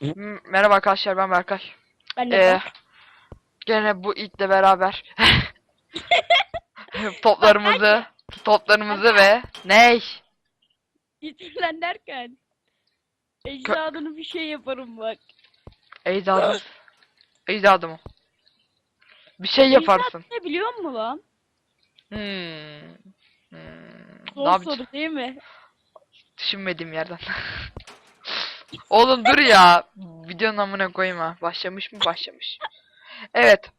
M- Merhaba arkadaşlar ben Berkay. Ben de Ee, gene bu itle beraber toplarımızı toplarımızı ve ney? İtilen derken. Ecdadını bir şey yaparım bak. Ecdadım. Ecdadım. o. Bir şey yaparsın. Ne biliyor musun lan? Hmm. Hmm. Ne Zor soru değil mi? Düşünmediğim yerden. Oğlum dur ya. Videonun amına koyma. Başlamış mı? Başlamış. Evet.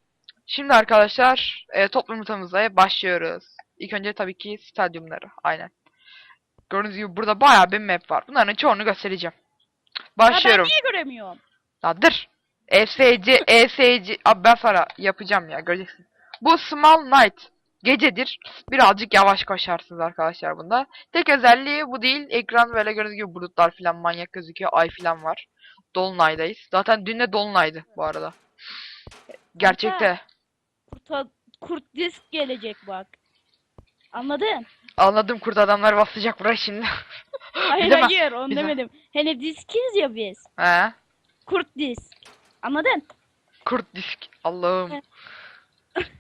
Şimdi arkadaşlar e, toplum yumurtamıza başlıyoruz. İlk önce tabii ki stadyumları. Aynen. Gördüğünüz gibi burada bayağı bir map var. Bunların çoğunu göstereceğim. Başlıyorum. Ya ben niye göremiyorum? Ya dur. ESC, ESC. Abi ben sana yapacağım ya göreceksin. Bu Small Night. Gecedir. Birazcık yavaş koşarsınız arkadaşlar bunda. Tek özelliği bu değil. Ekran böyle gördüğünüz gibi bulutlar falan manyak gözüküyor. Ay falan var. Dolunay'dayız. Zaten dün de Dolunay'dı bu arada. Gerçekte. Kurt, kurt disk gelecek bak. Anladın? Anladım kurt adamlar basacak buraya şimdi. Hayır ben- hayır onu de- demedim. Hani diskiz ya biz. He? Kurt disk. Anladın? Kurt disk. Allah'ım.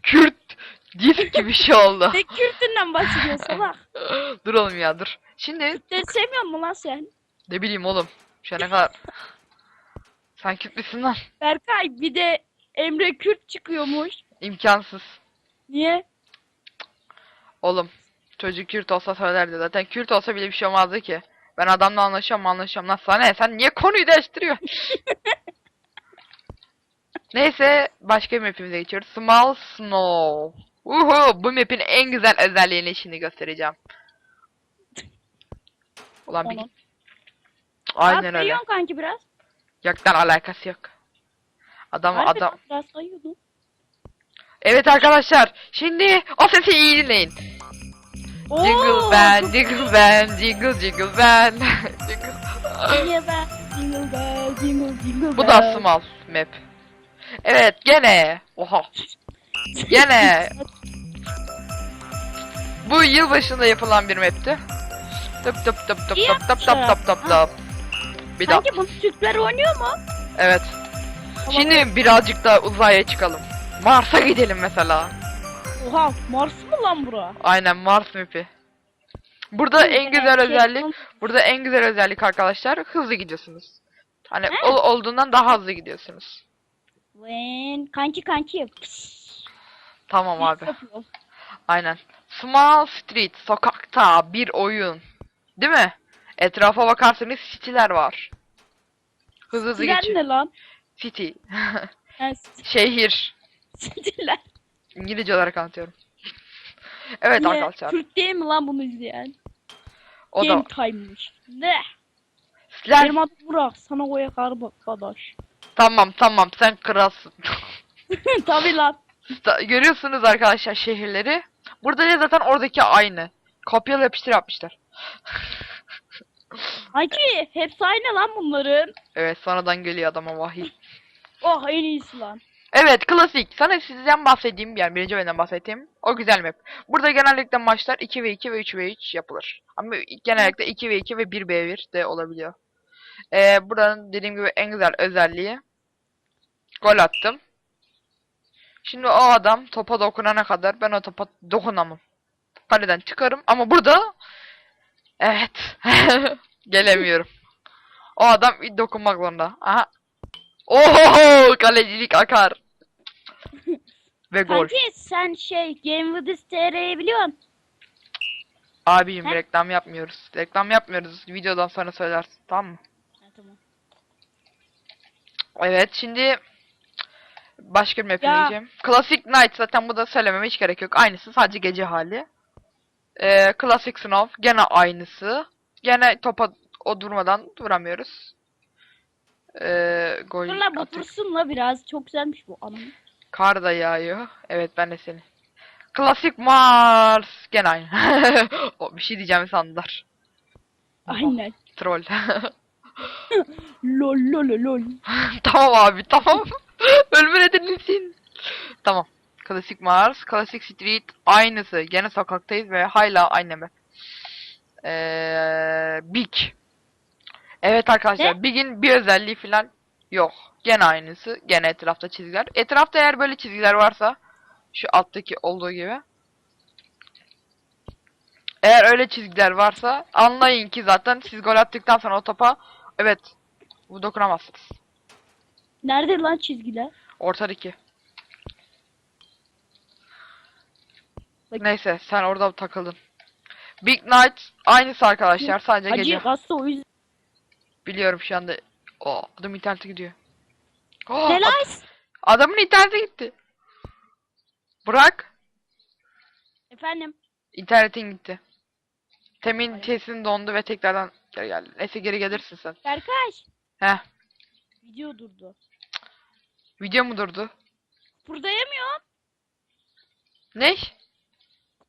Kürt disk gibi bir şey oldu. Ne Kürt'ünden bahsediyorsun salak? dur oğlum ya dur. Şimdi Kürtleri sevmiyor musun lan sen? Ne bileyim oğlum. Şu ana kadar. Sen Kürtlüsün lan. Berkay bir de Emre Kürt çıkıyormuş. İmkansız. Niye? Oğlum. Çocuk Kürt olsa söylerdi. Zaten Kürt olsa bile bir şey olmazdı ki. Ben adamla anlaşıyorum anlaşıyorum. Lan sana ne? Sen niye konuyu değiştiriyorsun? Neyse başka bir mapimize geçiyoruz. Small Snow. Uhu, bu map'in en güzel özelliğini şimdi göstereceğim. Ulan bir Onun. Aynen öyle. sayıyorsun kanki biraz. Yoktan alakası yok. Adam Harbi adam. lan, Biraz sayıyordun. Evet arkadaşlar. Şimdi o sesi iyi dinleyin. Jingle bell, jingle bell, jingle jingle bell. Jingle. Jingle bell, jingle bell, jingle jingle Bu bell. da small map. Evet gene. Oha. Gene. Bu yıl başında yapılan bir map'ti. Tıp tıp tıp tıp İyi tıp tıp tıp tıp tıp tıp. Bir daha. Sanki bunu Türkler oynuyor mu? Evet. Şimdi birazcık daha uzaya çıkalım. Mars'a gidelim mesela. Oha Mars mı lan bura? Aynen Mars map'i. Burada en güzel özellik Burada en güzel özellik arkadaşlar hızlı gidiyorsunuz. Hani ol- olduğundan daha hızlı gidiyorsunuz. When... Kanki kanki. Pıs. Tamam abi. Aynen. Small Street sokakta bir oyun. Değil mi? Etrafa bakarsanız city'ler var. Hızlı hızlı geçin. ne lan? City. Ha, Şehir. Stiler. İngilizce olarak anlatıyorum. evet Niye? arkadaşlar. Türk değil mi lan bunu izleyen? O da Game time'mış. Ne? sizler Benim adım Burak. Sana koyak arkadaş. tamam tamam sen kralsın. Tabii lan. Görüyorsunuz arkadaşlar şehirleri. Burada da zaten oradaki aynı. Kopyala yapıştır yapmışlar. Kanki hepsi aynı lan bunların. Evet sonradan geliyor adama vahiy. Oh en iyisi lan. Evet klasik. Sana sizden bahsedeyim yani birinci oyundan bahsettiğim o güzel map. Burada genellikle maçlar 2 ve 2 ve 3 ve 3 yapılır. Ama genellikle 2 ve 2 ve 1 v 1 de olabiliyor. Ee, buranın dediğim gibi en güzel özelliği gol attım. Şimdi o adam topa dokunana kadar ben o topa dokunamam. Kaleden çıkarım ama burada evet gelemiyorum. O adam bir dokunmak zorunda. Aha. Oho kalecilik akar. Ve gol. Kanki sen şey Game with this TR'yi biliyorsun. Abicim He? reklam yapmıyoruz. Reklam yapmıyoruz. Videodan sonra söylersin. Tamam mı? Ha, tamam. Evet şimdi başka bir map Ya. diyeceğim. Classic Night zaten bu da söylememe hiç gerek yok. Aynısı sadece gece hali. Ee, Classic Snow gene aynısı. Gene topa o durmadan duramıyoruz. Ee, gol Dur lan atıyor. dursun la biraz. Çok güzelmiş bu anam. Kar da yağıyor. Evet ben de seni. Klasik Mars. Gene aynı. o, bir şey diyeceğimi sandılar. Aynen. Troll. Lol lol lol. tamam abi tamam. Ölme nedenlisin. Tamam. Klasik Mars, Klasik Street aynısı. Gene sokaktayız ve hala aynı mı? Ee, Big. Evet arkadaşlar Ne? Big'in bir özelliği falan Yok. Gene aynısı. Gene etrafta çizgiler. Etrafta eğer böyle çizgiler varsa şu alttaki olduğu gibi. Eğer öyle çizgiler varsa anlayın ki zaten siz gol attıktan sonra o topa evet bu dokunamazsınız. Nerede lan çizgiler? Ortadaki. Bak- Neyse sen orada takıldın. Big Night aynısı arkadaşlar sadece Hacı gece. kastı o yüzden. Biliyorum şu anda. O adam internete gidiyor. Oh, Ne ad- adamın internete gitti. Bırak. Efendim. İnternetin gitti. Temin sesin dondu ve tekrardan geri geldi. Neyse geri gelirsin sen. Berkay. Heh. Video durdu. Video mu durdu? Buradayamıyorum. Ne?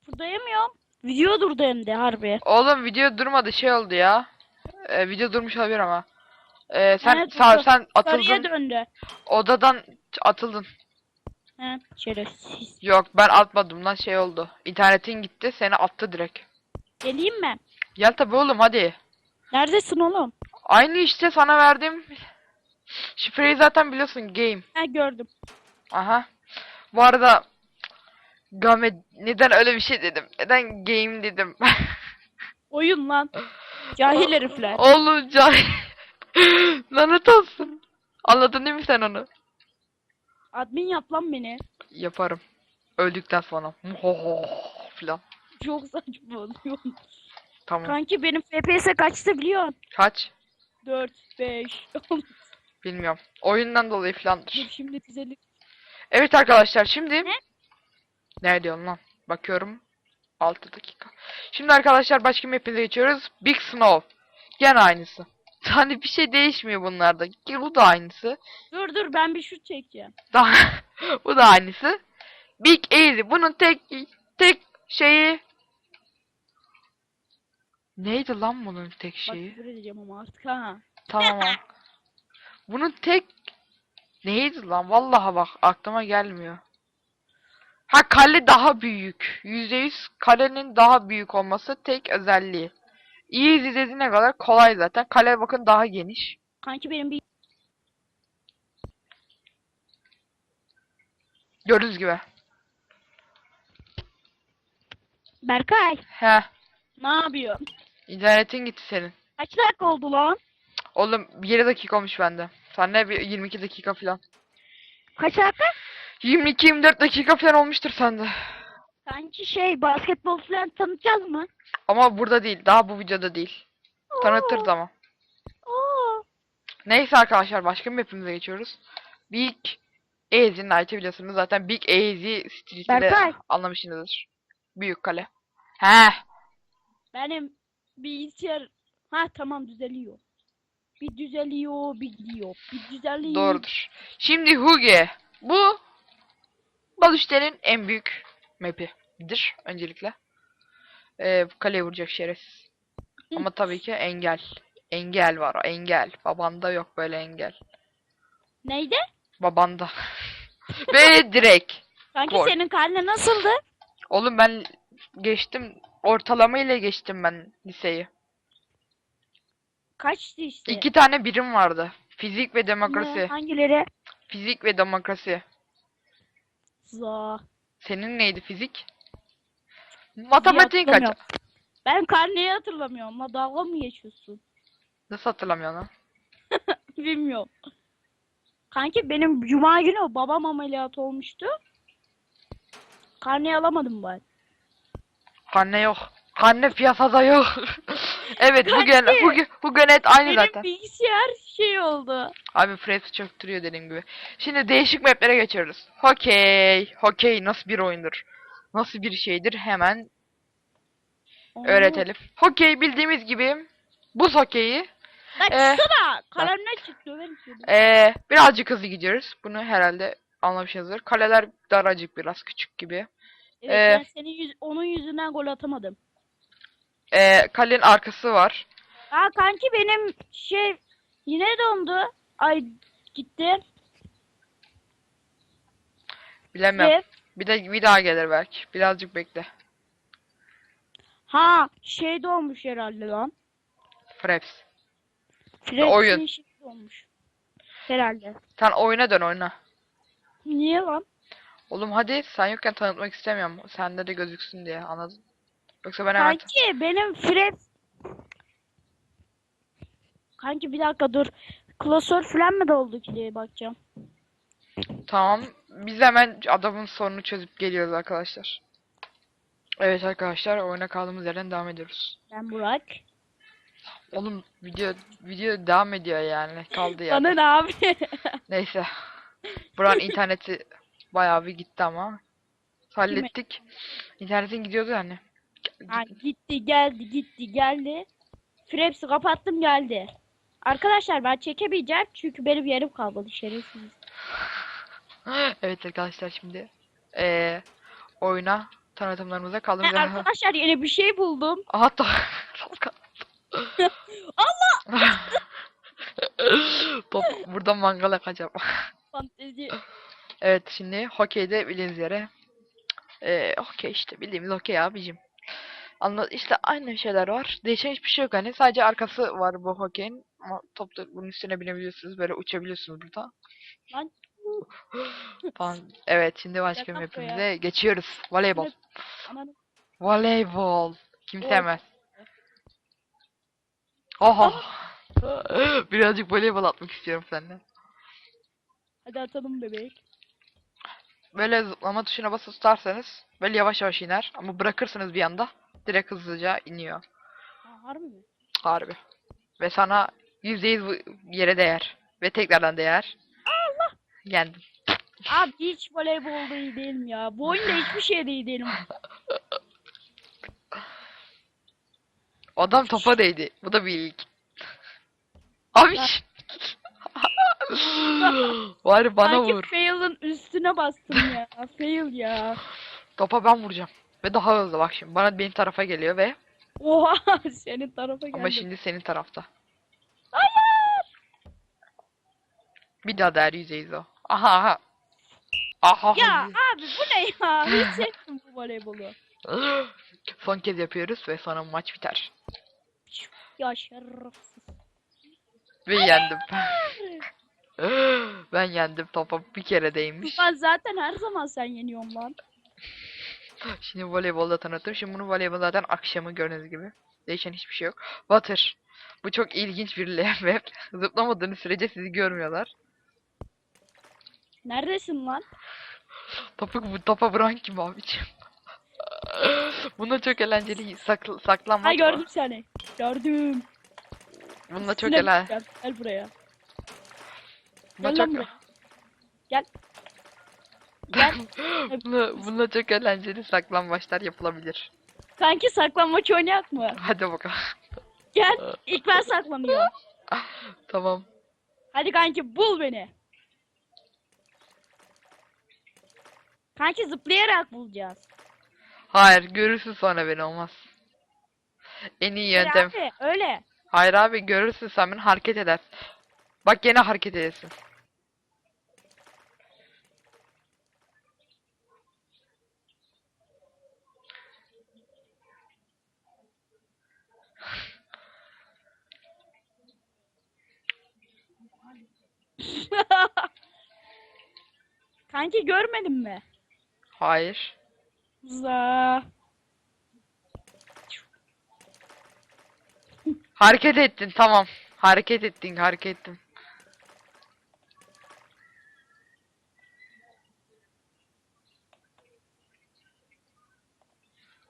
Buradayamıyorum. Video durdu hem de harbi. Oğlum video durmadı şey oldu ya. Ee, video durmuş olabilir ama. Ee, sen Evet, sağ, durdu. sen Sarıya atıldın. döndü. Odadan atıldın. He şerefsiz. Yok ben atmadım lan şey oldu. İnternetin gitti seni attı direkt. Geleyim mi? Gel tabi oğlum hadi. Neredesin oğlum? Aynı işte sana verdim. Şifreyi zaten biliyorsun game. Ha gördüm. Aha. Bu arada Game neden öyle bir şey dedim? Neden game dedim? Oyun lan. Cahil herifler. Oğlum cahil. Lanet olsun. Anladın değil mi sen onu? Admin yap lan beni. Yaparım. Öldükten sonra. Muhoho falan. Çok saçma oluyor. Tamam. Kanki benim FPS kaçtı biliyorsun. Kaç? 4, 5. Bilmiyorum. Oyundan dolayı Dur filandır. şimdi düzelir. Evet arkadaşlar şimdi Ne? ne diyorsun lan? Bakıyorum. 6 dakika. Şimdi arkadaşlar başka map'imize geçiyoruz. Big Snow. Gene aynısı. Hani bir şey değişmiyor bunlarda. Bu da aynısı. Dur dur ben bir şut çekeceğim. Daha bu da aynısı. Big Easy. Bunun tek tek şeyi Neydi lan bunun tek Bak şeyi? küfür edeceğim ama artık ha. Tamam. Bunun tek neydi lan? Vallahi bak aklıma gelmiyor. Ha kale daha büyük. %100 kalenin daha büyük olması tek özelliği. Easy dediğine kadar kolay zaten. Kale bakın daha geniş. Kanki benim bir Gördüğünüz gibi. Berkay He. ne yapıyorsun? İnternetin gitti senin. Kaç dakika oldu lan? Oğlum 7 dakika olmuş bende. Sen ne bir 22 dakika falan. Kaç dakika? 22-24 dakika falan olmuştur sende. Kanki şey basketbol falan tanıtacağız mı? Ama burada değil. Daha bu videoda değil. Tanıtırız ama. Oo. Neyse arkadaşlar başka bir map'imize geçiyoruz. Big Easy Night'ı biliyorsunuz zaten Big Easy Street'i de Berkay. anlamışsınızdır. Büyük kale. He. Benim bilgisayar ha tamam düzeliyor. Bir düzeliyor, bir gidiyor. Bir düzeliyor. Doğrudur. Şimdi Huge. Bu Balüşte'nin en büyük map'idir öncelikle. Ee, kaleye vuracak şerefsiz. Ama tabii ki engel. Engel var. Engel. Babanda yok böyle engel. Neydi? Babanda. Ve direkt. Kanki Gol. senin karne nasıldı? Oğlum ben geçtim. Ortalama ile geçtim ben liseyi. Kaçtı işte? İki tane birim vardı. Fizik ve Ne? demokrasi. Hangileri? Fizik ve demokrasi. Za. Senin neydi fizik? Matematik kaç? Ben karneyi hatırlamıyorum. La dalga mı geçiyorsun? Nasıl hatırlamıyorsun lan? Bilmiyorum. Kanki benim cuma günü babam ameliyat olmuştu. Karneyi alamadım ben. Karne yok. Karne piyasada yok. evet bu gen Kanki. bu, ge- bu genet aynı Benim zaten. bilgisayar şey oldu. Abi Fraps çöktürüyor dediğim gibi. Şimdi değişik maplere geçiyoruz. Hokey. Hokey nasıl bir oyundur? Nasıl bir şeydir? Hemen Oo. öğretelim. Hokey bildiğimiz gibi buz hokeyi. Lan Ee, çıksana. Kalemle çık döverim seni. Ee, birazcık hızlı gidiyoruz. Bunu herhalde anlamışsınızdır. Kaleler daracık biraz küçük gibi. Evet ee, ben senin yüz, onun yüzünden gol atamadım. Ee, kalenin arkası var. Aa kanki benim şey yine dondu. Ay gitti. Bilemem. Ve Bir de bir daha gelir belki. Birazcık bekle. ha şey donmuş herhalde lan. Fraps. Fred'in oyun. şey donmuş. Herhalde. Sen oyuna dön oyuna. Niye lan? Oğlum hadi sen yokken tanıtmak istemiyorum. Sende de gözüksün diye anladın. Yoksa ben hemen... Kanki benim Fred... Kanki bir dakika dur. Klasör falan mı doldu ki diye bakacağım. Tamam. Biz hemen adamın sorununu çözüp geliyoruz arkadaşlar. Evet arkadaşlar oyuna kaldığımız yerden devam ediyoruz. Ben Burak. Oğlum video video devam ediyor yani. Kaldı ya. Bana ne abi? Neyse. Buranın interneti bayağı bir gitti ama. Hallettik. İnternetin gidiyordu yani. Ha, gitti geldi gitti geldi. Fraps'i kapattım geldi. Arkadaşlar ben çekemeyeceğim çünkü benim yerim kalmadı şerefsiz. Evet arkadaşlar şimdi eee oyuna tanıtımlarımıza kaldığımız yerden- arkadaşlar yeni bir şey buldum. Da Allah! Top burada mangal yakacağım. Fantezi. Evet şimdi hokeyde bildiğiniz yere eee hokey işte bildiğimiz hokey abicim. Anla işte aynı şeyler var. Değişen hiçbir şey yok hani. Sadece arkası var bu hokeyin. Ama topta bunun üstüne binebiliyorsunuz. Böyle uçabiliyorsunuz burada. Lan. Falan. Evet şimdi başka bir bu ya. geçiyoruz. Voleybol. Aman Voleybol. Kim sevmez. Oha. Birazcık voleybol atmak istiyorum seninle. hadi atalım bebek. Böyle zıplama tuşuna basılı tutarsanız böyle yavaş yavaş iner ama bırakırsınız bir anda direkt hızlıca iniyor. Ha, harbi mi? Harbi. Ve sana %100 bu yere değer. Ve tekrardan değer. Allah! Yendim. Abi hiç voleybolda iyi değilim ya. Bu oyunda hiçbir şeyde iyi değilim. Adam topa değdi. Bu da bir ilk. Abi. Bari bana Sanki vur. fail'ın üstüne bastım ya. Fail ya. Topa ben vuracağım. Ve daha hızlı bak şimdi. Bana benim tarafa geliyor ve Oha senin tarafa geldi. ama şimdi senin tarafta. Hayır! Bir daha değer yüzeyiz o. Aha aha. Aha. Ya abi bu ne ya? Hiç sevdim bu voleybolu. Son kez yapıyoruz ve sonra maç biter. Ya şerefsiz. Ve yendim. ben yendim topa bir kere değmiş. Ben zaten her zaman sen yeniyorsun lan. Şimdi voleybolda tanıttım. Şimdi bunu voleybol zaten akşamı gördüğünüz gibi. Değişen hiçbir şey yok. Water. Bu çok ilginç bir web. Zıplamadığınız sürece sizi görmüyorlar. Neredesin lan? Topu bu topa vuran kim abiciğim? Bunda çok eğlenceli sakl saklanmaç Ha var. gördüm seni. Gördüm. Bunda çok eğlenceli. gel buraya. Gel lan buraya. Gel. Gel. bunda, bunda çok eğlenceli saklambaçlar yapılabilir. Kanki saklanmaç oynayak mı? Hadi bakalım. Gel. İlk ben saklanıyorum. tamam. Hadi kanki bul beni. Kanki zıplayarak bulacağız. Hayır görürsün sonra beni olmaz. En iyi Hayır yöntem. Abi, öyle. Hayır abi görürsün sen beni hareket eder. Bak gene hareket edesin. kanki görmedin mi? Hayır. Za. Hareket ettin tamam. Hareket ettin hareket ettin.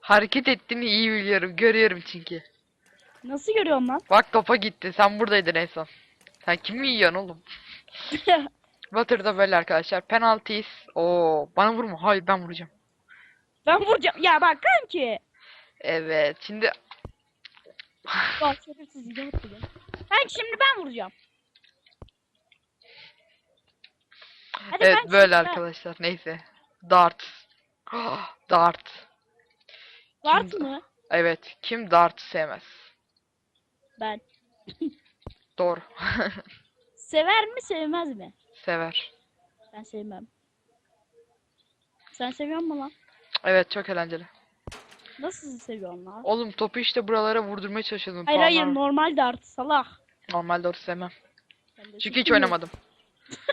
Hareket ettiğini iyi biliyorum. Görüyorum çünkü. Nasıl görüyorsun lan? Bak topa gitti. Sen buradaydın en son. Sen kimi yiyorsun oğlum? Batır'da böyle arkadaşlar. Penalties. Oo, bana vurma. Hayır ben vuracağım. ben vuracağım. Ya bak kanki. Evet. Şimdi Bak şerefsiz. Kanki şimdi ben vuracağım. Hadi evet kanki, böyle ben- arkadaşlar. Neyse. Dart. Dart. Dart Kim- mı? Evet. Kim dart sevmez? Ben. Doğru. Sever mi sevmez mi? Sever. Ben sevmem. Sen seviyor musun lan? Evet çok eğlenceli. Nasıl seviyorsun lan? Oğlum topu işte buralara vurdurmaya çalışıyordum. Hayır hayır puanlar- normal dart salak. Normal doğru sevmem. Çünkü hiç oynamadım.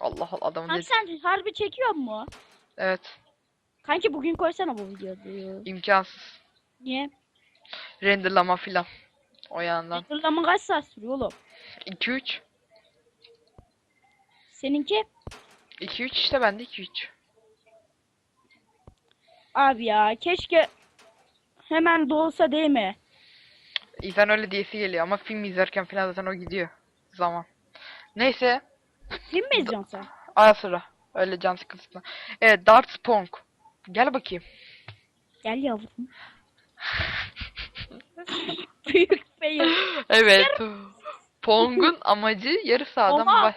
Allah Allah adamın Kanki sen harbi çekiyor mu? Evet. Kanki bugün koysana bu videoyu. imkansız. Niye? Renderlama filan. O yandan. Hatırlama kaç saat sürüyor oğlum? 2-3. Seninki? 2-3 işte bende 2-3. Abi ya keşke hemen doğsa değil mi? İnsan öyle diyesi geliyor ama film izlerken falan zaten o gidiyor. Zaman. Neyse. Film mi izliyorsun sen? Ara sıra. Öyle can sıkıntısına. Evet Darts Pong. Gel bakayım. Gel yavrum. Büyük beyin. Evet. Pong'un amacı yarı sahadan Oha! baş...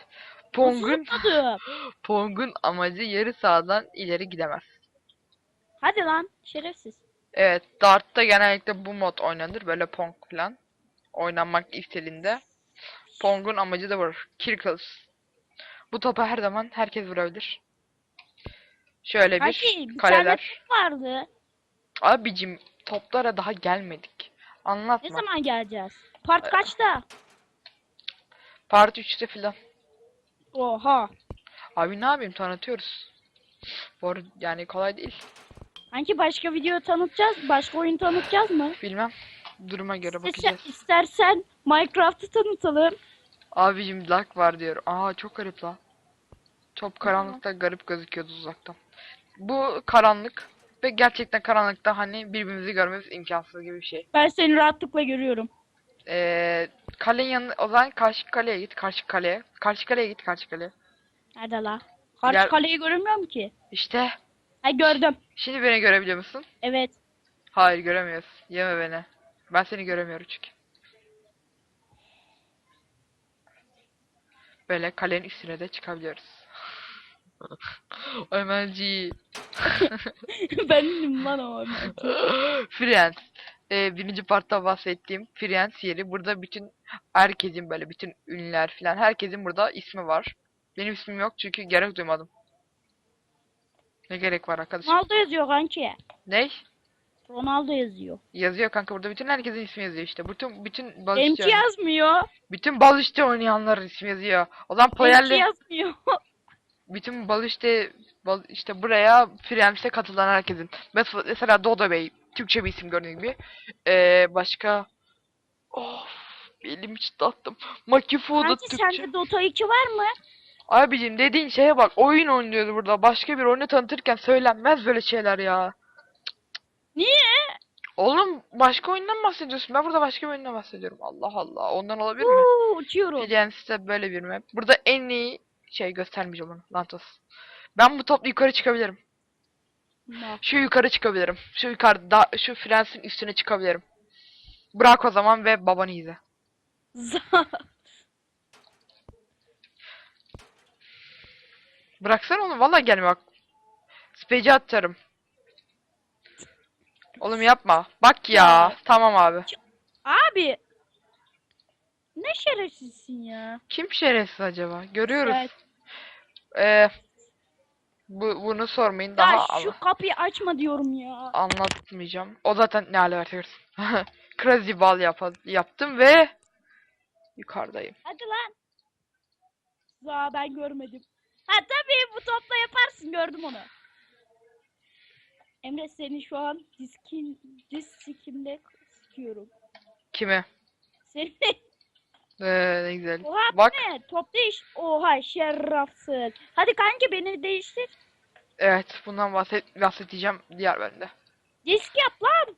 Pong'un. Pong'un amacı yarı sahadan ileri gidemez. Hadi lan şerefsiz. Evet, Dart'ta genellikle bu mod oynanır. Böyle Pong falan. Oynanmak istelinde. Pong'un amacı da var. Kirkles. Bu topa her zaman herkes vurabilir. Şöyle Kanki bir bir tane kaleler. top vardı. Abicim toplara daha gelmedik. Ne Anlatma. zaman geleceğiz? Part kaçta? Part 3'te filan. Oha. Abi ne yapayım tanıtıyoruz. Bu arada yani kolay değil. Kanki başka video tanıtacağız. Başka oyun tanıtacağız mı? Bilmem. Duruma göre İstersen, bakacağız. istersen Minecraft'ı tanıtalım. Abicim lag var diyor. Aa çok garip lan. Top karanlıkta garip gözüküyordu uzaktan. Bu karanlık ve gerçekten karanlıkta hani birbirimizi görmemiz imkansız gibi bir şey. Ben seni rahatlıkla görüyorum. Ee, kalenin yanı o zaman karşı kaleye git, karşı kaleye. Karşı kaleye git, karşı kaleye. Nerede la? Karşı Gel. kaleyi göremiyorum ki. İşte. Ha gördüm. Şimdi beni görebiliyor musun? Evet. Hayır göremiyorsun. Yeme beni. Ben seni göremiyorum çünkü. Böyle kalenin üstüne de çıkabiliyoruz. Ömerci. Benim lan o. Friends. Ee, birinci partta bahsettiğim Friends yeri. Burada bütün herkesin böyle bütün ünlüler filan herkesin burada ismi var. Benim ismim yok çünkü gerek duymadım. Ne gerek var arkadaşım? Ronaldo yazıyor kanki. Ne? Ronaldo yazıyor. Yazıyor kanka burada bütün herkesin ismi yazıyor işte. Bütün bütün bal Benimki işte, yazmıyor. bütün bal işte oynayanların ismi yazıyor. O zaman Benimki Poyer'le yazmıyor. bütün bal işte bal işte buraya Friends'e katılan herkesin. Mesela, mesela Dodo Bey Türkçe bir isim gördüğün gibi. Ee, başka Of elim hiç tattım. Makifu da Kanki Türkçe. sende Dota 2 var mı? Abicim dediğin şeye bak oyun oynuyordu burada. Başka bir oyunu tanıtırken söylenmez böyle şeyler ya. Niye? Oğlum başka oyundan bahsediyorsun. Ben burada başka bir oyundan bahsediyorum. Allah Allah. Ondan olabilir mi? Uuu uçuyorum. Friends'te böyle bir map. Burada en iyi şey göstermeyeceğim onu. Lantos. Ben bu topla yukarı çıkabilirim. Şu yukarı çıkabilirim. Şu yukarıda şu Friends'in üstüne çıkabilirim. Bırak o zaman ve babanı izle. Bıraksana onu. Vallahi gelme bak. Speci atarım. Oğlum yapma. Bak ya. Ya. Tamam abi. Abi. Ne şerefsizsin ya. Kim şerefsiz acaba? Görüyoruz. Evet. Ee, bu bunu sormayın daha Ya ama şu kapıyı açma diyorum ya. anlatmayacağım. O zaten ne hale verirsin. Crazy ball yap yaptım ve yukarıdayım. Hadi lan. Za ben görmedim. Ha tabii bu topla yaparsın gördüm onu. Emre seni şu an diskin diskimde istiyorum. Kimi? Seni Ee, ne güzel. Oha Bak ne? Top değiş. Oha şerefsiz. Hadi kanki beni değiştir. evet bundan bahset bahsedeceğim diğer bölümde. Disk yap lan. Dur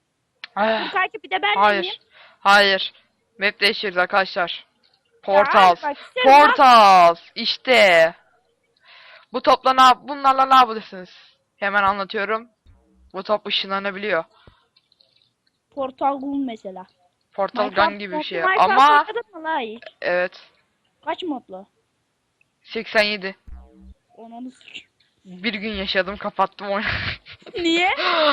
Ah, kanki bir de ben hayır. deneyeyim. Hayır. Map değiştiriyoruz arkadaşlar. Ya Portals. bak isterim lan. Portals. İşte. Bu topla ne yap bunlarla ne yapabilirsiniz? Hemen anlatıyorum. Bu top ışınlanabiliyor. Portal mesela. Portal Minecraft Gun gibi bir şey. Minecraft Ama oynadın mı la hiç? evet. Kaç modlu? 87. Onu s- Bir gün yaşadım kapattım oyunu. Niye?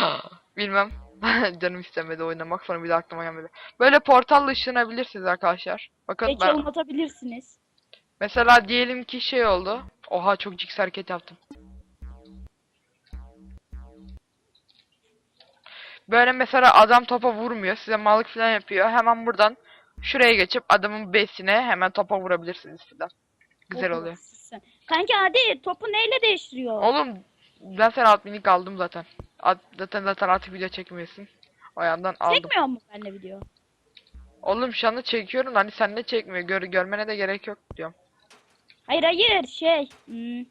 Bilmem. Canım istemedi oynamak sonra bir de aklıma gelmedi. Böyle portalla ışınlanabilirsiniz arkadaşlar. Bakın Peki ben anlatabilirsiniz. mesela diyelim ki şey oldu. Oha çok ciks hareket yaptım. Böyle mesela adam topa vurmuyor. Size mallık falan yapıyor. Hemen buradan şuraya geçip adamın besine hemen topa vurabilirsiniz falan. Güzel Topu oluyor. sen. Kanki hadi topu neyle değiştiriyor? Oğlum ben sen adminlik aldım zaten. Ad, zaten zaten artık video çekmiyorsun. O yandan aldım. Çekmiyor mu benimle video? Oğlum şu anda çekiyorum da hani sen ne çekmiyor. Gör, görmene de gerek yok diyorum. Hayır hayır şey. hmm.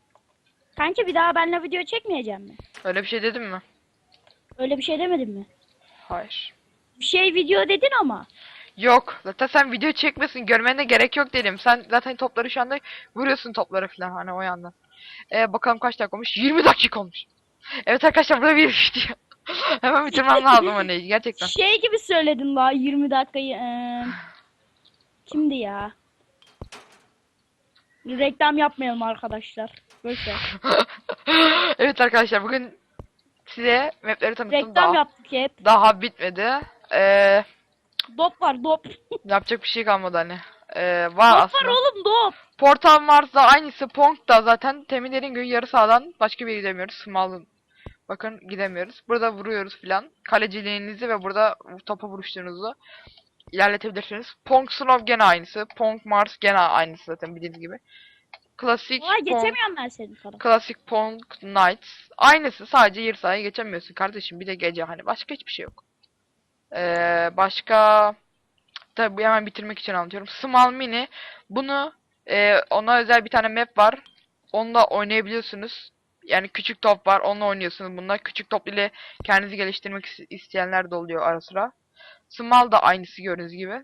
Kanki bir daha benimle video çekmeyeceğim mi? Öyle bir şey dedim mi? Öyle bir şey demedim mi? Hayır. Bir şey video dedin ama. Yok. Zaten sen video çekmesin. Görmene gerek yok dedim. Sen zaten topları şu anda vuruyorsun topları falan hani o yandan. Ee, bakalım kaç dakika olmuş? 20 dakika olmuş. Evet arkadaşlar burada bir video. Hemen bitirmem lazım hani gerçekten. Şey gibi söyledin la 20 dakikayı. eee, kimdi ya? Reklam yapmayalım arkadaşlar. Boşver. evet arkadaşlar bugün size mapleri tanıttım Reklam daha. yaptık hep. Daha bitmedi. Ee, Dop var dop. yapacak bir şey kalmadı hani. Ee, var Dop var aslında. oğlum dop. Portal Mars'da aynısı. Pong da zaten Teminlerin gün yarı sahadan başka bir yere gidemiyoruz. Small'ın. Bakın gidemiyoruz. Burada vuruyoruz filan. Kaleciliğinizi ve burada topa vuruşlarınızı ilerletebilirsiniz. Pong Snow gene aynısı. Pong Mars gene aynısı zaten bildiğiniz gibi. Klasik Aa geçemiyorum ben senin kadar. klasik Pong Knights. Aynısı sadece yarı sahaya geçemiyorsun kardeşim. Bir de gece hani başka hiçbir şey yok. Ee, başka Tabi hemen bitirmek için anlatıyorum. Small Mini bunu e, ona özel bir tane map var. Onunla oynayabiliyorsunuz. Yani küçük top var. Onunla oynuyorsunuz. Bunlar küçük top ile kendinizi geliştirmek is- isteyenler de oluyor ara sıra. Small da aynısı gördüğünüz gibi.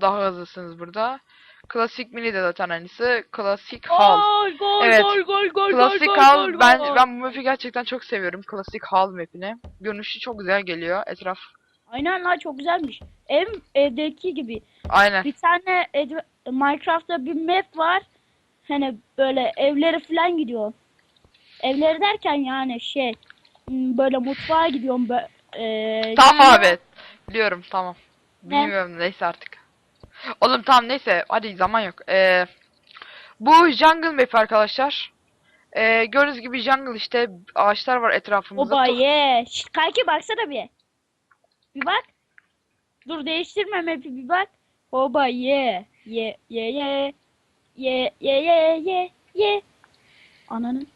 Daha hızlısınız burada. Klasik Mini de zaten aynısı. Klasik Hal. Gol Evet. gol gol gol Klasik gol Hal gol, ben gol. ben bu map'i gerçekten çok seviyorum. Klasik Hal map'ini. Görünüşü çok güzel geliyor. Etraf Aynen la çok güzelmiş. Ev evdeki gibi. aynen. Bir tane Minecraft'ta bir map var. Hani böyle evlere falan gidiyor. Evleri derken yani şey m, böyle mutfağa gidiyorum. Bö- eee, Tamam abi. Biliyorum tamam. Bilmiyorum neyse artık. Oğlum tamam neyse hadi zaman yok. Ee, bu jungle map arkadaşlar. Ee, gördüğünüz gibi jungle işte ağaçlar var etrafımızda. Oba ye. Şşt, kanki baksana bir. Bir bak. Dur değiştirme map'i bir bak. Oba ye. Ye ye ye. Ye ye ye ye ye. Ananın.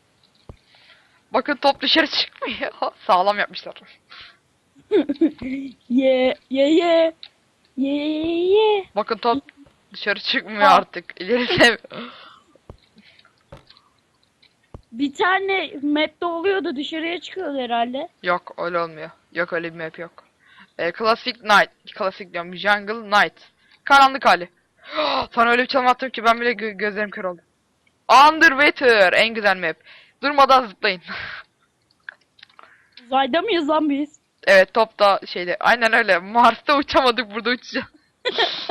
Bakın top dışarı çıkmıyor. Sağlam yapmışlar. Ye ye ye. Ye ye ye. Bakın top dışarı çıkmıyor Aa. artık. İleri sev. Bir tane map'te oluyordu dışarıya çıkıyordu herhalde. yok öyle olmuyor. Yok öyle bir map yok. Ee, Classic Night. Classic diyorum. Jungle Night. Karanlık hali. Sana öyle bir çalım attım ki ben bile gö- gözlerim kör oldu. Underwater. En güzel map. Durmadan zıplayın. Uzayda mıyız lan biz? Evet top da şeyde. Aynen öyle. Mars'ta uçamadık burada uçacağız.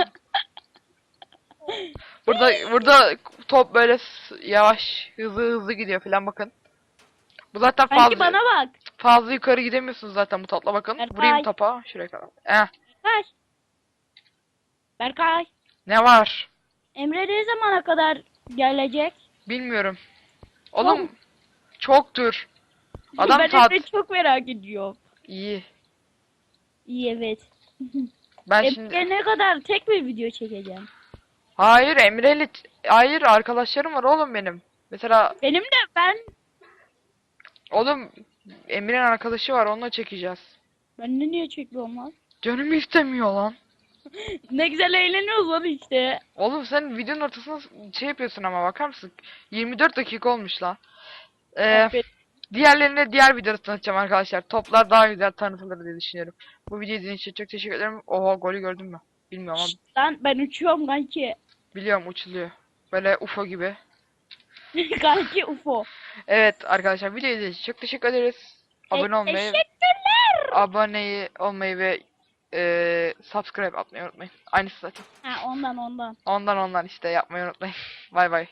burada burada top böyle yavaş hızlı hızlı gidiyor falan bakın. Bu zaten Kanki fazla bana bak. fazla yukarı gidemiyorsunuz zaten bu topla bakın. Berkay. Vurayım topa şuraya kadar. Eh, Berkay. Berkay. ne var? Emre ne zamana kadar gelecek? Bilmiyorum. Oğlum çoktur. Adam ben saat Emre'yi çok merak ediyorum. İyi. İyi evet. Ben Emre şimdi ne kadar tek bir video çekeceğim. Hayır Emre'li hayır arkadaşlarım var oğlum benim. Mesela Benim de ben oğlum Emre'nin arkadaşı var onunla çekeceğiz. ben de niye çekiyorum lan? Canım istemiyor lan. Ne güzel eğleniyoruz lan işte. Oğlum sen videonun ortasına şey yapıyorsun ama bakar mısın? 24 dakika olmuş lan. Ee, Aferin. Diğerlerine diğer videoda tanıtacağım arkadaşlar. Toplar daha güzel tanıtılır diye düşünüyorum. Bu videoyu izlediğiniz için çok teşekkür ederim. Oha golü gördün mü? Bilmiyorum ama lan ben uçuyorum kanki. biliyorum uçuluyor. Böyle UFO gibi. kanki UFO. Evet arkadaşlar videoyu izlediğiniz için çok teşekkür ederiz. Abone olmayı, Teşekkürler. aboneyi olmayı ve eee subscribe atmayı unutmayın. Aynısı zaten. Ha ondan ondan. Ondan ondan işte yapmayı unutmayın. Bay bay.